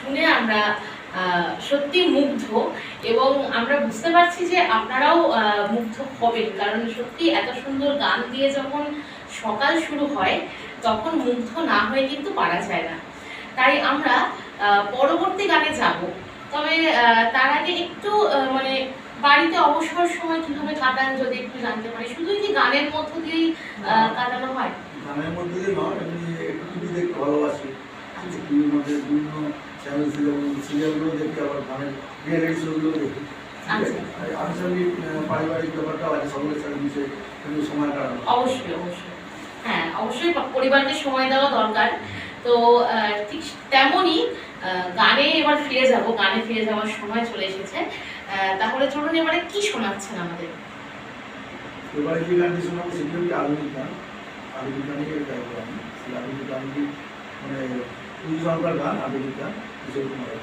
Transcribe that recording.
শুনে আমরা সত্যি মুগ্ধ এবং আমরা বুঝতে পারছি যে আপনারাও মুগ্ধ হবেন। কারণ সত্যি এত সুন্দর গান দিয়ে যখন সকাল শুরু হয়, তখন মুগ্ধ না হয়ে কিন্তু পারা যায় না। তাই আমরা পরবর্তী গানে যাব। তবে তার আগে একটু মানে বাড়িতে অবসর সময় কীভাবে কাটান যদি একটু জানতে পারি? শুধুই কি গানের মধ্য দিয়েই কাটানো হয়? গানের দিয়ে নয়, এমনি একটু দেখতে ভালোবাসি। টিভির মধ্যে বিভিন্ন চ্যানেল সিরিয়াল সিরিয়ালগুলো দেখি আবার গানের রিয়েলিটি শোগুলো দেখি। আনুষঙ্গিক পারিবারিক ব্যাপারটাও আছে সকলের সাথে মিশে কিন্তু সময় কাটানো অবশ্যই অবশ্যই। হ্যাঁ অবশ্যই পরিবারকে সময় দেওয়া দরকার। তো ঠিক তেমনই গানে এবার ফিরে যাব গানে ফিরে যাওয়ার সময় চলে এসেছে। তাহলে চলুন এবারে কি শোনাচ্ছেন আমাদের? এবারে যে গানটি শোনাবো সেটি হচ্ছে আধুনিক গান। আধুনিক গানই গাইবো আমি। সেই আধুনিক গানটি মানে দুই ঘণ্টার গান আবৃত্তিটা কিশোর কুমারের